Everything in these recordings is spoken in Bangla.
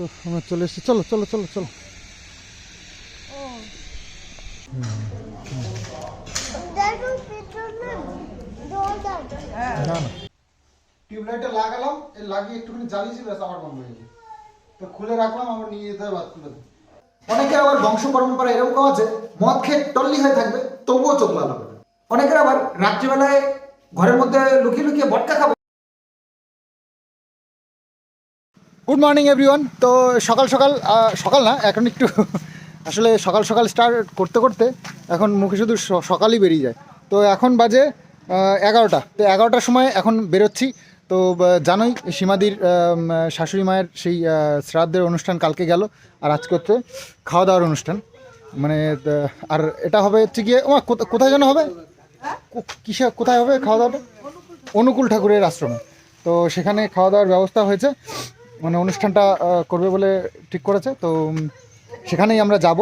তো আমরা চলে এসেছি। চলো চলো চলো চলো। না টিউবলাইটটা লাগালাম এ লাগিয়ে একটুখানি জ্বালিয়েছি ব্যাস আবার বন্ধ হয়ে গেছে তো খুলে রাখলাম আবার নিয়ে যেতে হবে খুলে অনেকের আবার বংশ পরম্পরা এরকম আছে মদ খেয়ে টল্লি হয়ে থাকবে তবুও চোখ লাল হবে অনেকের আবার রাত্রিবেলায় ঘরের মধ্যে লুকিয়ে লুকিয়ে বটকা খাবে। গুড মর্নিং এভরিওয়ান তো সকাল সকাল সকাল না, এখন একটু আসলে সকাল সকাল স্টার্ট করতে করতে এখন মুখে শুধু সকালই বেরিয়ে যায়। তো এখন বাজে এগারোটা। তো এগারোটার সময় এখন বেরোচ্ছি। তো জানোই, সীমাদির শাশুড়ি মায়ের সেই শ্রাদ্ধের অনুষ্ঠান কালকে গেল আর আজকে হচ্ছে খাওয়া দাওয়ার অনুষ্ঠান। মানে আর এটা হবে হচ্ছে গিয়ে ও কোথায় যেন হবে? কিসে, কোথায় হবে খাওয়া দাওয়াটা অনুকূল ঠাকুরের আশ্রমে। তো সেখানে খাওয়া দাওয়ার ব্যবস্থা হয়েছে। মানে অনুষ্ঠানটা করবে বলে ঠিক করেছে তো সেখানেই আমরা যাব।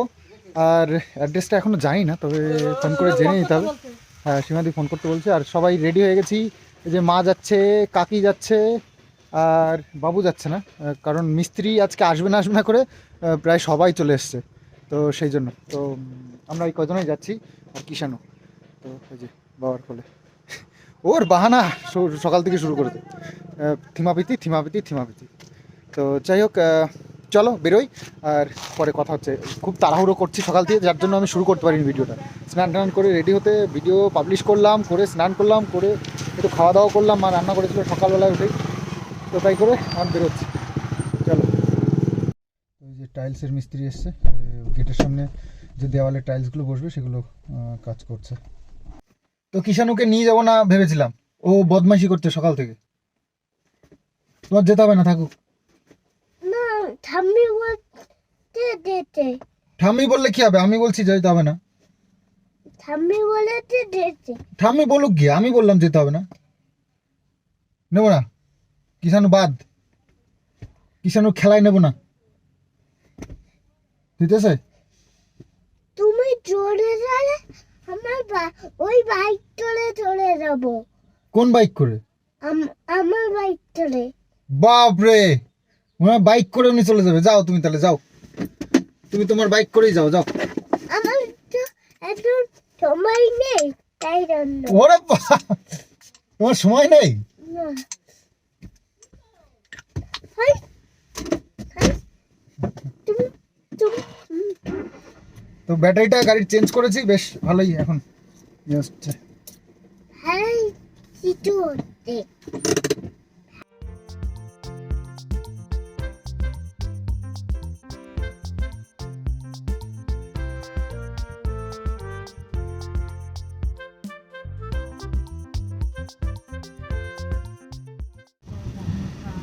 আর অ্যাড্রেসটা এখনও জানি না তবে ফোন করে জেনে নিতে হবে। হ্যাঁ সীমাদি ফোন করতে বলছে আর সবাই রেডি হয়ে গেছি এই যে মা যাচ্ছে কাকি যাচ্ছে আর বাবু যাচ্ছে না কারণ মিস্ত্রি আজকে আসবে না আসবে না করে প্রায় সবাই চলে এসছে তো সেই জন্য। তো আমরা এই কজনেই যাচ্ছি আর কিষানও। তো ওই যে বাবার ফলে ওর বাহানা সকাল থেকে শুরু করেছে। আহ, থিমাপিতি থিমাপিতি থিমাপিতি। তো যাই হোক চলো বেরোই। আর পরে কথা হচ্ছে। খুব তাড়াহুড়ো করছি সকাল থেকে, যার জন্য আমি শুরু করতে পারিনি ভিডিওটা। স্নান টান করে রেডি হতে ভিডিও পাবলিশ করলাম, করে স্নান করলাম, করে একটু খাওয়া দাওয়া করলাম, মা রান্না করেছিল সকালবেলায় উঠেই। তো তাই করে আমি বেরোচ্ছি। চলো। ওই যে টাইলসের মিস্ত্রি এসছে গেটের সামনে যে দেওয়ালে টাইলসগুলো বসবে, সেগুলো কাজ করছে। তো কিষানুকে নিয়ে যাব না ভেবেছিলাম। ও বদমাইশি করছে সকাল থেকে। তোমার যেতে হবে না, থাকুক। ঠাম্মি বলতে যেতে ঠাম্মি বললে কি হবে? আমি বলছি যেতে হবে না। ঠাম্মি বলেতে যেতে ঠাম্মি বলুক গিয়ে আমি বললাম যেতে হবে না। নেব না। কিষানু বাদ। কিষানু খেলায় নেব না। দিতেছে তুমি জোরে গেলে আমার ওই বাইক চলে চলে যাব। কোন বাইক করে? আমার বাইক চলে বাপ রে বাইক করে উনি চলে যাবে। যাও তুমি তাহলে যাও। তুমি তোমার বাইক করেই যাও যাও। আমার তো এত সময় নেই তাই জন্য। ওরে তোমার সময় নেই? তো ব্যাটারিটা গাড়ির চেঞ্জ করেছি বেশ ভালোই এখন। হচ্ছে?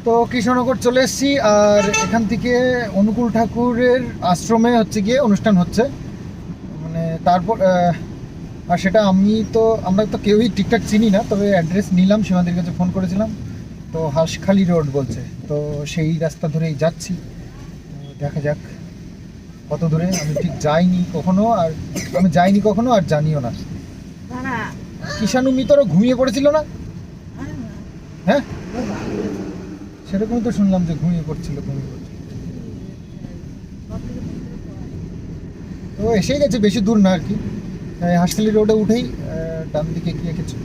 তো কৃষ্ণনগর চলে এসেছি আর এখান থেকে অনুকূল ঠাকুরের আশ্রমে হচ্ছে গিয়ে অনুষ্ঠান হচ্ছে। মানে তারপর আর সেটা আমি তো আমরা তো কেউই ঠিকঠাক চিনি না তবে অ্যাড্রেস নিলাম সীমাদের কাছে ফোন করেছিলাম। তো হাঁসখালি রোড বলছে তো সেই রাস্তা ধরেই যাচ্ছি। দেখা যাক কত দূরে আমি ঠিক যাইনি কখনো আর আমি যাইনি কখনো আর জানিও না। কিষানু মিতরও ঘুমিয়ে পড়েছিল না? হ্যাঁ? সেরকমই তো শুনলাম যে ঘুমিয়ে পড়ছিল ঘুমিয়ে পড়ছিল। তো এসেই গেছে, বেশি দূর না আর কি। হাসখালি রোডে উঠেই ডান দিকে গিয়ে কিছু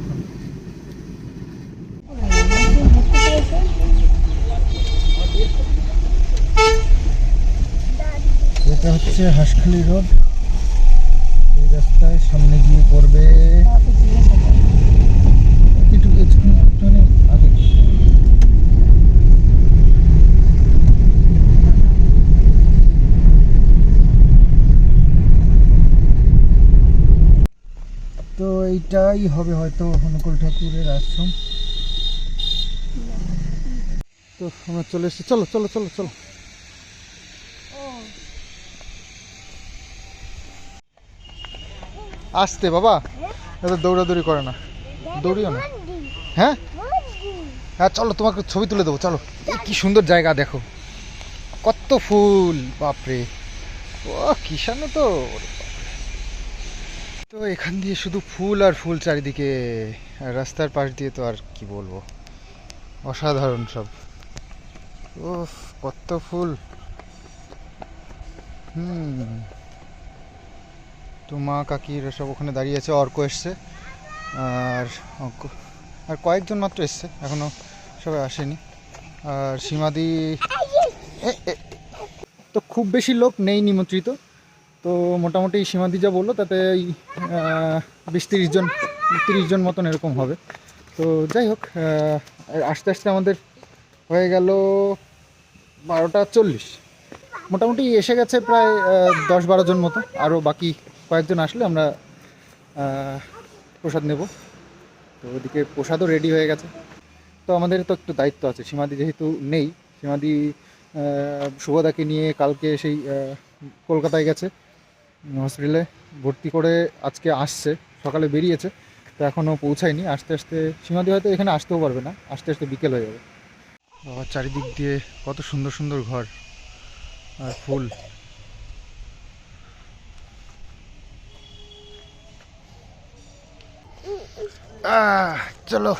এটা হচ্ছে হাঁসখালি রোড এই রাস্তায় সামনে গিয়ে পড়বে একটু একটু- একটুখানি আগে তো এইটাই হবে হয়তো অনুকূল ঠাকুরের আশ্রম। তো আমরা চলে এসেছি। চলো চলো চলো চলো। আসতে বাবা, এত দৌড়াদৌড়ি করে না। দৌড়িও না। হ্যাঁ? হ্যাঁ চলো, তোমাকে ছবি তুলে দেবো, চলো। কি সুন্দর জায়গা, দেখো। কত ফুল, বাপরে। ও কিষানো তো। তো এখান দিয়ে শুধু ফুল আর ফুল চারিদিকে রাস্তার পাশ দিয়ে তো আর কি বলব? অসাধারণ সব। ও কত ফুল। হুম। তো মা কাকিরা সব ওখানে দাঁড়িয়ে আছে অর্ক এসছে। আর আর কয়েকজন মাত্র এসছে এখনও সবাই আসেনি। আর সীমাদি তো খুব বেশি লোক নেই নিমন্ত্রিত। তো মোটামুটি সীমাদি যা বলল তাতে এই বিশ তিরিশ জন তিরিশ জন মতন এরকম হবে। তো যাই হোক আস্তে আস্তে আমাদের হয়ে গেল বারোটা চল্লিশ। মোটামুটি এসে গেছে প্রায় দশ বারো জন মতো। আরও বাকি কয়েকজন আসলে আমরা প্রসাদ নেব। তো ওদিকে প্রসাদও রেডি হয়ে গেছে। তো আমাদের তো একটু দায়িত্ব আছে। সীমাদি যেহেতু নেই সীমাদি আহ, শুভদাকে নিয়ে কালকে সেই কলকাতায় গেছে। হসপিটালে ভর্তি করে আজকে আসছে, সকালে বেরিয়েছে, তো এখনও পৌঁছায়নি। আস্তে আস্তে সীমাদি হয়তো এখানে আসতেও পারবে না, আস্তে আস্তে বিকেল হয়ে যাবে। বাবা, চারিদিক দিয়ে কত সুন্দর সুন্দর ঘর আর ফুল। চলো,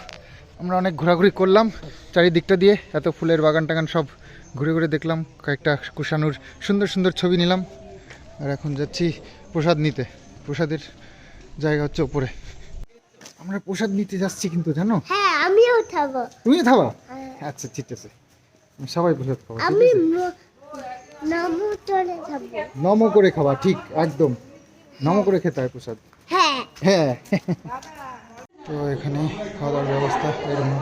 আমরা অনেক ঘোরাঘুরি করলাম চারিদিকটা দিয়ে, এত ফুলের বাগান টাগান সব ঘুরে ঘুরে দেখলাম, কয়েকটা কুষাণুর সুন্দর সুন্দর ছবি নিলাম। আর এখন যাচ্ছি প্রসাদ নিতে। প্রসাদের জায়গা হচ্ছে ওপরে। আমরা প্রসাদ নিতে যাচ্ছি কিন্তু জানো? হ্যাঁ আমিও খাব তুমিও খাবা হ্যাঁ। আচ্ছা ঠিক আছে। সবাই প্রসাদ খাব আমি আছে? ম- নামও চলে খাব। নম করে খাবা ঠিক একদম। নম করে খেতে হয় প্রসাদ। হ্যাঁ। হ্যাঁ। তো এখানে খাওয়া দাওয়ার ব্যবস্থা এরকম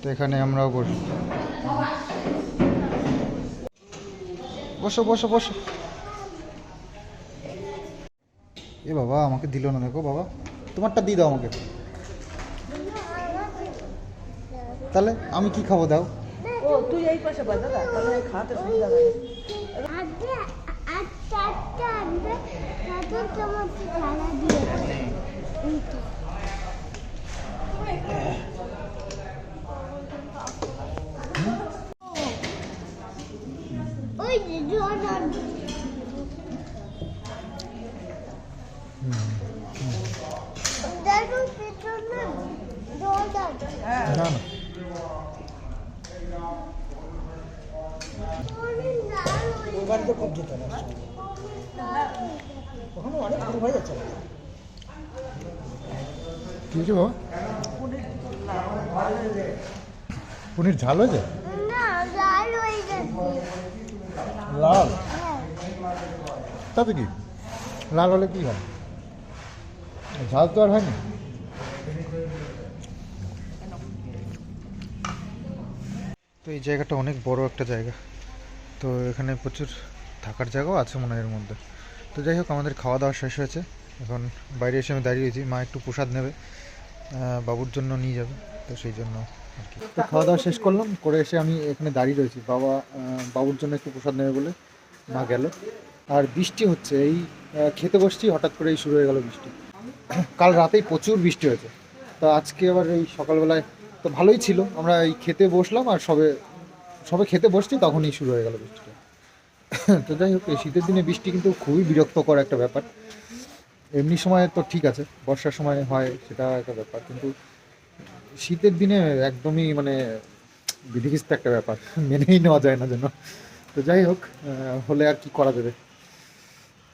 তো এখানে আমরাও বসি বসো বসো বসো। এ বাবা আমাকে দিল না দেখো বাবা। তোমারটা দিয়ে দাও আমাকে। তাহলে আমি কি খাব দাও। ও তুই এই পাশে বাজা দাদা। তাহলে খাতে সুবিধা হবে আজকে আজ চারটা আনবে তাদের তোমাকে ঝাড়া দিয়ে এই তো। ওই যে জল আনবে। দেখো পেছনে জল আছে। না না অনেক লাল বাড়িতে খুব যেতে হবে ওখানে অনেক দূর হয়ে যাচ্ছে কি হয়েছে বাবা? পনির ঝাল হয়েছে? হয়ে লাল? হ্যাঁ। তাতে কি? লাল হলে কি হয়? ঝাল তো আর হয়নি? তো এই জায়গাটা অনেক বড় একটা জায়গা। তো এখানে প্রচুর থাকার জায়গাও আছে মনে হয় এর মধ্যে। তো যাই হোক, আমাদের খাওয়া দাওয়া শেষ হয়েছে। এখন বাইরে এসে আমি দাঁড়িয়েছি মা একটু প্রসাদ নেবে বাবুর জন্য নিয়ে যাবে। তো সেই জন্য আর কি। তো খাওয়া দাওয়া শেষ করলাম। করে এসে আমি এখানে দাঁড়িয়ে রয়েছি। বাবা বাবুর জন্য একটু প্রসাদ নেবে বলে মা গেল। আর বৃষ্টি হচ্ছে। এই খেতে বসছি। হঠাৎ করেই শুরু হয়ে গেল বৃষ্টি। কাল রাতেই প্রচুর বৃষ্টি হয়েছে। তো আজকে আবার এই সকালবেলায় তো ভালোই ছিল। আমরা এই খেতে বসলাম আর সবে সবে খেতে বসছি, তখনই শুরু হয়ে গেল বৃষ্টিটা। তো যাই হোক, এই শীতের দিনে বৃষ্টি কিন্তু খুবই বিরক্তকর একটা ব্যাপার। এমনি সময় তো ঠিক আছে, বর্ষার সময় হয় সেটা একটা ব্যাপার, কিন্তু শীতের দিনে একদমই মানে বিধিখিস্ত একটা ব্যাপার, মেনেই নেওয়া যায় না যেন। তো যাই হোক হলে আর কি করা যাবে?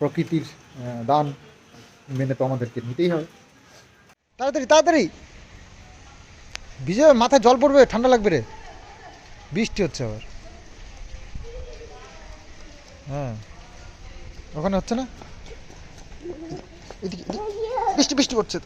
প্রকৃতির দান মেনে তো আমাদেরকে নিতেই হবে। তাড়াতাড়ি তাড়াতাড়ি! ভিজে মাথায় জল পড়বে, ঠান্ডা লাগবে রে। বৃষ্টি হচ্ছে আবার। হ্যাঁ। ওখানে হচ্ছে না। বৃষ্টি বৃষ্টি পড়ছে।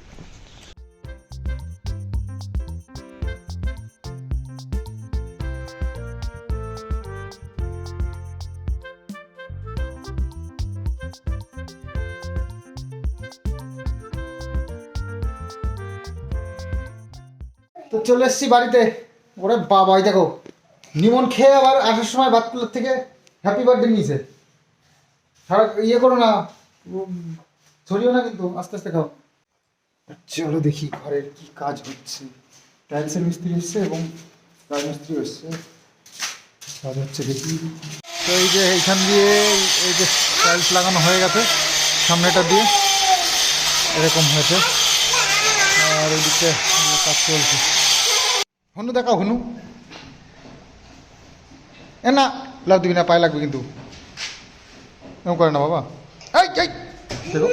তো। চলে এসেছি বাড়িতে। ওরে বাবাই দেখো, নিমন খেয়ে আবার আসার সময় বাতকুলার থেকে হ্যাপি বার্থডে নিয়েছে। সারা ইয়ে করো না ছড়িও না কিন্তু, আস্তে আস্তে খাও। চলো দেখি ঘরের কি কাজ হচ্ছে। টাইলসের মিস্ত্রি এসছে এবং রাজমিস্ত্রি এসছে। কাজ হচ্ছে দেখি। তো এই যে এইখান দিয়ে, এই যে টাইলস লাগানো হয়ে গেছে, সামনেটা দিয়ে, এরকম হয়েছে। আর ওইদিকে কাজ চলছে। হনু, দেখাও হনু। এ না লাভ দিবি না, পায়ে লাগবে কিন্তু। এরকম করে না, বাবা। দেখো,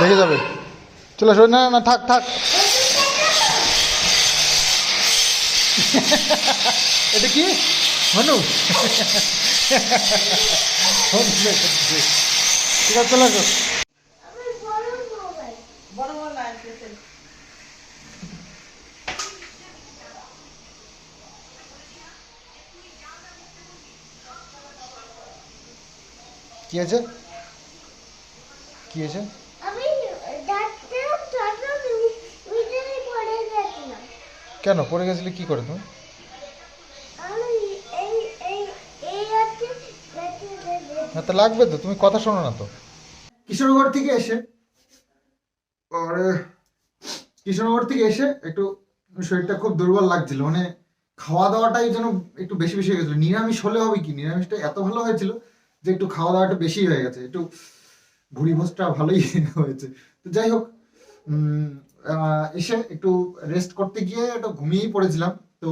লেগে যাবে। চলে আসো, না না থাক থাক। এটা কি? মানু ঠিক আছে, চলে আসো আমার বড় মোবাইল বড় বড় লাইন পেয়েছে কি আছে? কি আছে? কেন? পড়ে গেছিলে কি করে তুমি? না তো লাগবে তো তুমি কথা শোনো না তো। কিশোরগড় থেকে এসে পরে কিশোরগড় থেকে এসে একটু শরীরটা খুব দুর্বল লাগছিল। মানে খাওয়া দাওয়াটাই যেন একটু বেশি বেশি হয়ে গেছিল। নিরামিষ হলে হবে কি? নিরামিষটা এত ভালো হয়েছিল যে একটু খাওয়া দাওয়াটা বেশি হয়ে গেছে, একটু ভুড়ি ভোজটা ভালোই হয়েছে। তো যাই হোক এসে একটু রেস্ট করতে গিয়ে একটু ঘুমিয়েই পড়েছিলাম। তো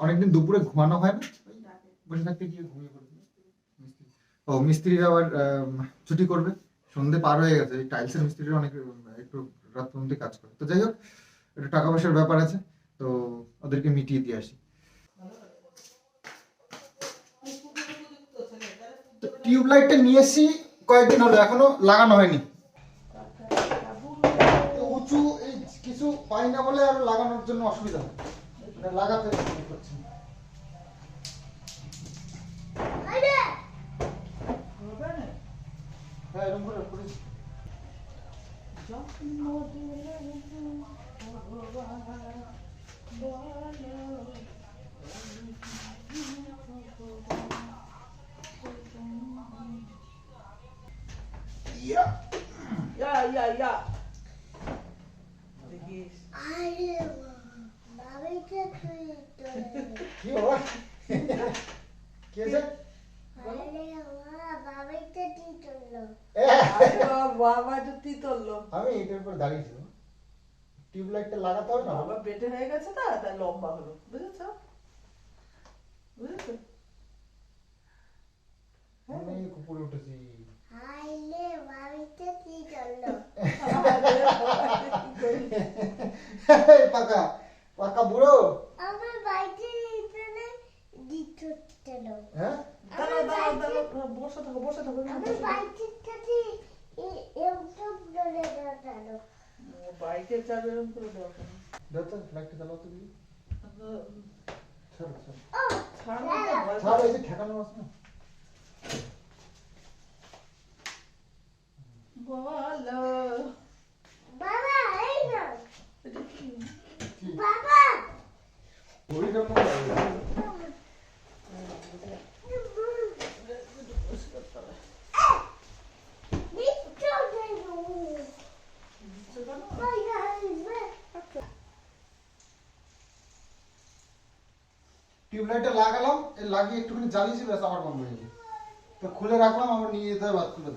অনেকদিন দুপুরে ঘুমানো হয় না? বসে থাকতে গিয়ে ঘুমিয়ে পড়েছিলাম ও, মিস্ত্রিরা আবার ছুটি করবে। সন্ধে পার হয়ে গেছে। টাইলসের মিস্ত্রিরা অনেক একটু রাত পর্যন্ত কাজ করে। তো যাই হোক, একটু টাকা পয়সার ব্যাপার আছে। তো ওদেরকে মিটিয়ে দিয়ে আসি তো টিউব লাইটটা নিয়ে এসেছি কয়েকদিন হলো এখনও লাগানো হয়নি। তো উঁচু এই কিছু পাই না বলে আর লাগানোর জন্য অসুবিধা হয়। মানে লাগাতে। হ্যাঁ এরকম করে করেছি। ইয়া ইয়া আরে বাবাইটা তুই তোরে কি বাবা কি আছে আরে বাবা বাবাইটা বাবা জুতি আমি এটার উপর দাঁড়িয়েছিলাম টিউব লাইটটা লাগাতে হবে না বাবা পেটে হয়ে গেছে না তাই লম্বা হলো। বুঝেছ? বুঝেছ? আমি উপরে উঠেছি। পাকা পাকা বুড়ো। আমার বাড়িতে এখানে দিতে হ্যাঁ? দাঁড়াও দাঁড়াও দাঁড়াও বসে থাকো বসে থাকো আমার বাড়িতে থেকে এরকম ধরে দাঁড়ানো বাইকের চাবি এরকম করে দেওয়া দাও তো লাইটটা জ্বালাও তো ছাড়ো ছাড়ো। ও ছাড় না তো, ভয় ছাড়ো এই যে ঠেকানো আছে না বলো বাবা এই না এটা কি বাবা ঘড়িটা মনে হয়। নিশ্চয় দেবো বাবা টিউব লাইটটা লাগালাম লাগিয়ে একটুখানি জ্বালিয়েছি, ব্যাস আমার বন্ধ হয়ে গেছে। তো খুলে রাখলাম আবার নিয়ে যেতে হবে করে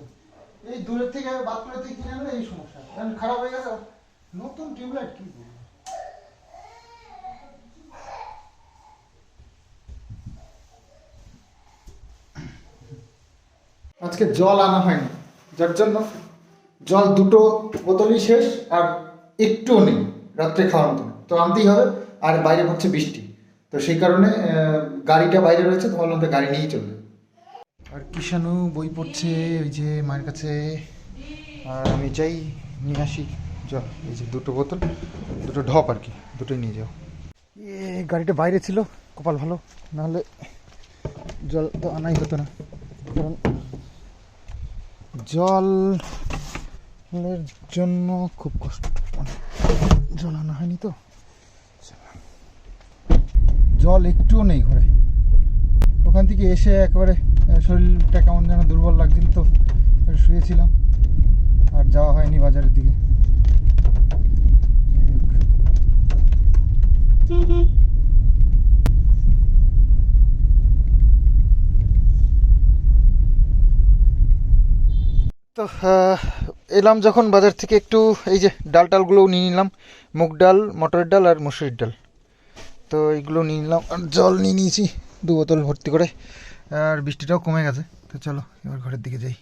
এই দূরের থেকে করে থেকে কিনে আনলে এই সমস্যা। খারাপ হয়ে গেছে। নতুন টিউব লাইট কি আজকে জল আনা হয়নি। যার জন্য জল দুটো বোতলই শেষ আর একটুও নেই রাত্রে খাওয়ার মতো। তো আনতেই হবে, আর বাইরে হচ্ছে বৃষ্টি। তো সেই কারণে গাড়িটা বাইরে রয়েছে তো ভাবলাম গাড়ি নিয়েই চলবে। আর কিষানু বই পড়ছে, ওই যে মায়ের কাছে। আর আমি চাই নিয়ে আসি। জল এই যে দুটো বোতল, দুটো ঢপ আর কি, দুটোই নিয়ে যাও। এ, গাড়িটা বাইরে ছিল, কপাল ভালো। নাহলে জল তো আনাই হতো না। কারণ জলের জন্য খুব কষ্ট। জল আনা হয়নি তো। জল একটুও নেই ঘরে। ওখান থেকে এসে একবারে শরীরটা কেমন যেন দুর্বল লাগছিল তো শুয়েছিলাম। আর যাওয়া হয়নি বাজারের দিকে। তো এলাম যখন বাজার থেকে একটু, এই যে ডাল টালগুলোও নিয়ে নিলাম। মুগ ডাল, মটরের ডাল আর মুসুরির ডাল। তো এইগুলো নিয়ে নিলাম। আর জল নিয়ে নিয়েছি, দু বোতল ভর্তি করে। আর বৃষ্টিটাও কমে গেছে। তো চলো, এবার ঘরের দিকে যাই।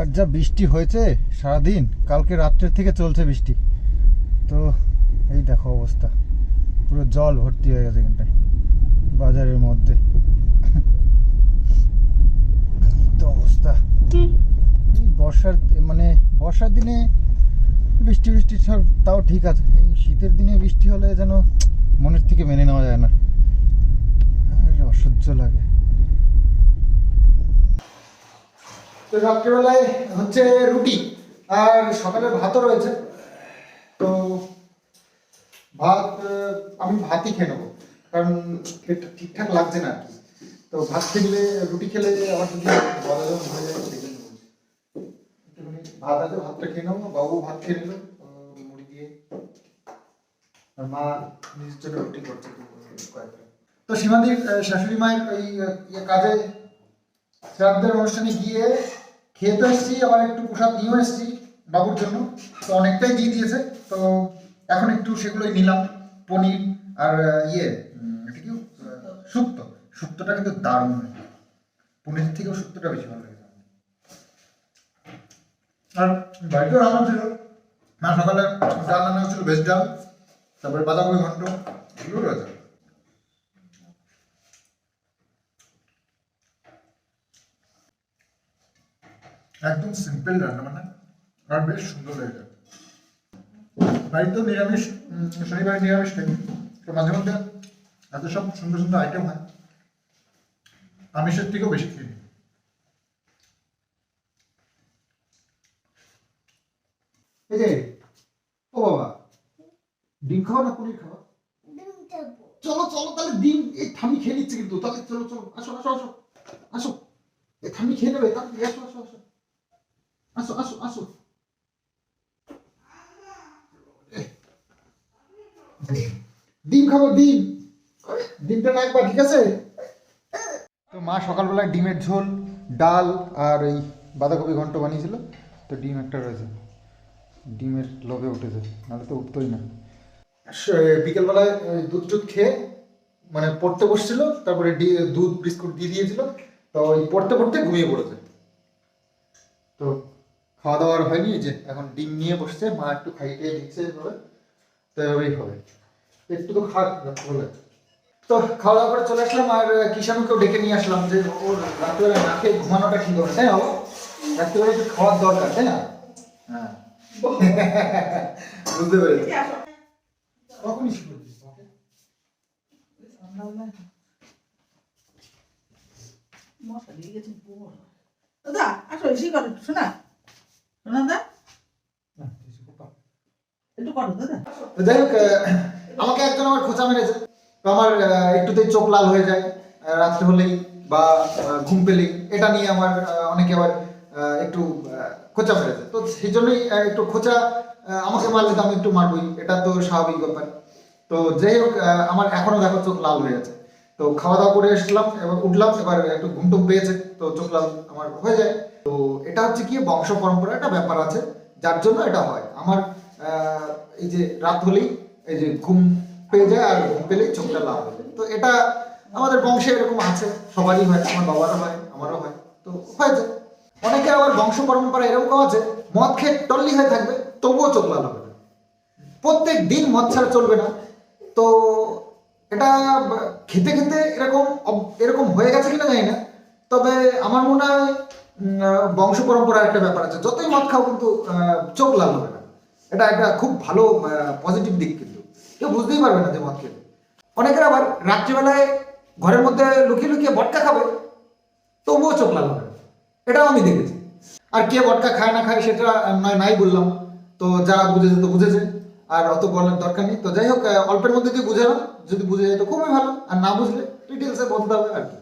আর যা বৃষ্টি হয়েছে সারাদিন, কালকে রাত্রের থেকে চলছে বৃষ্টি। তো এই দেখো অবস্থা। পুরো জল ভর্তি হয়ে গেছে এখানটায়, বাজারের মধ্যে। তো অবস্থা। এই বর্ষার মানে বর্ষার দিনে বৃষ্টি বৃষ্টি সব তাও ঠিক আছে। এই শীতের দিনে বৃষ্টি হলে যেন মনের থেকে মেনে নেওয়া যায় না। আর অসহ্য লাগে। তো রাত্রিবেলায় হচ্ছে রুটি আর সকালে ভাতও রয়েছে। তো ভাত আমি ভাতই খেয়ে নেব, কারণ ঠিকঠাক লাগছে না আর কি। তো ভাত খেলে, রুটি খেলে আমার যদি বলা হয়ে যায় ভাত আছে, ভাতটা খেয়ে নেব, বাবু ভাত খেয়ে নিল মুড়ি দিয়ে। মা নিজের জন্য রুটি করছে তো সীমাদির শাশুড়ি মায়ের ওই ইয়ে কাজে, শ্রাদ্ধের অনুষ্ঠানে গিয়ে খেয়ে তো এসেছি, আবার একটু প্রসাদ নিয়েও এসেছি বাবুর জন্য, তো অনেকটাই দিয়ে দিয়েছে। তো এখন একটু সেগুলোই নিলাম, পনির আর ইয়ে এটা কি শুক্তো শুক্তোটা কিন্তু দারুণ হয়েছে পনিরের থেকেও শুক্তোটা বেশি ভালো আমার। আর বাড়িতেও রান্না ছিল মা সকালে ডাল রান্না হচ্ছিল, ভেজ ডাল, তারপরে বাঁধাকপি ঘন্ট এগুলো রয়েছে। একদম সিম্পল রান্না মানে আর বেশ সুন্দর লেগেছে বাড়িতেও নিরামিষ উম, শনিবার নিরামিষ খাই তো মাঝে মধ্যে এত সব সুন্দর সুন্দর আইটেম হয় আমিষের থেকেও বেশি খেয়ে। এই যে ও বাবা ডিম খাওয়া না পনির খাওয়া? চলো চলো তাহলে ডিম এই থামি খেয়ে নিচ্ছে কিন্তু। তাহলে চলো চলো আসো আসো আসো আসো। এই থামি খেয়ে নেবে তাহলে আসো আসো আসো। আসো আসো আসো। ডিম খাব ডিম। ডিমটা না একবার ঠিক আছে? তো মা সকালবেলায় ডিমের ঝোল ডাল আর ওই বাঁধাকপি ঘন্ট বানিয়েছিল তো ডিম একটা রয়েছে। ডিমের লোভে উঠেছে নাহলে তো উঠতোই না। বিকেলবেলায় দুধ টুধ খেয়ে মানে পড়তে বসছিল তারপরে দুধ বিস্কুট দিয়ে দিয়েছিল তো ওই পড়তে পড়তে ঘুমিয়ে পড়েছে। তো খাওয়া দাওয়ার হয়নি যে এখন ডিম নিয়ে বসছে মা একটু খাইয়ে দিচ্ছে এভাবে। তো এভাবেই হবে। একটু তো খাক বলে তো খাওয়া দাওয়া করে চলে আসলাম আর কিষাণুকেও ডেকে নিয়ে আসলাম যে ওর রাত্রিবেলা না খেয়ে ঘুমানোটা ঠিক হবে তাই না বাবা? রাত্রিবেলা একটু খাওয়ার দরকার তাই না? হ্যাঁ। বুঝতে পেরেছি। কখনই শুরু করেছিস তোমাকে। মশা দিয়ে গেছে দাদা আসো এসে করো শোনা। একটু দাদা। যাই হোক আমাকে একজন আমার খোঁচা মেরেছে। আমার একটুতেই চোখ লাল হয়ে যায় রাত্রে হলেই বা ঘুম পেলেই। এটা নিয়ে আমার অনেকে আবার একটু খোঁচা মেরেছে। তো সেই জন্যই একটু খোঁচা আমাকে মারলে তো আমি একটু মারবই। এটা তো স্বাভাবিক ব্যাপার। তো যাই হোক আমার এখনও দেখো চোখ লাল হয়ে আছে। তো খাওয়া দাওয়া করে এসলাম এবার উঠলাম এবার একটু ঘুম টুম পেয়েছে। তো চোখ লাল আমার হয়ে যায়। তো এটা হচ্ছে কি বংশ পরম্পরা একটা ব্যাপার আছে, যার জন্য এটা হয়। আমার এই যে রাত হলেই এই যে ঘুম পেয়ে যায় আর ঘুম পেলেই চোখটা লাভ হয়ে তো এটা আমাদের বংশে এরকম আছে, সবারই হয়, আমার বাবারও হয়, আমারও হয়, তো হয়েছে অনেকের আবার বংশ পরম্পরা এরকম আছে, মদ খেয়ে টল্লি হয়ে থাকবে, তবুও চোখ লাল হবে না। প্রত্যেক দিন মদ ছাড়া চলবে না। তো এটা খেতে খেতে এরকম এরকম হয়ে গেছে কিনা জানি না, তবে আমার মনে হয় বংশ পরম্পরার একটা ব্যাপার আছে। যতই মদ খাও কিন্তু চোখ লাল হবে না। এটা একটা খুব ভালো পজিটিভ দিক কিন্তু। কেউ বুঝতেই পারবে না যে মদ খেলে। অনেকের আবার রাত্রিবেলায় ঘরের মধ্যে লুকিয়ে লুকিয়ে বটকা খাবে, তবুও চোখ লাল হবে। এটাও আমি দেখেছি। আর কে বটকা খায় না খায় সেটা নয়, নাই বললাম। তো যারা বুঝেছে তো বুঝেছে, আর অত বলার দরকার নেই। তো যাই হোক অল্পের মধ্যে দিয়ে না। যদি বুঝে যায় তো খুবই ভালো। আর না বুঝলে ডিটেলসে বলতে হবে আর কি।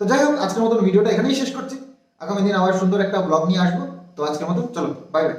তো যাই হোক, আজকের মতন ভিডিওটা এখানেই শেষ করছি। আগামী দিন আবার সুন্দর একটা ব্লগ নিয়ে আসব। তো আজকের মতো চলো বাই বাই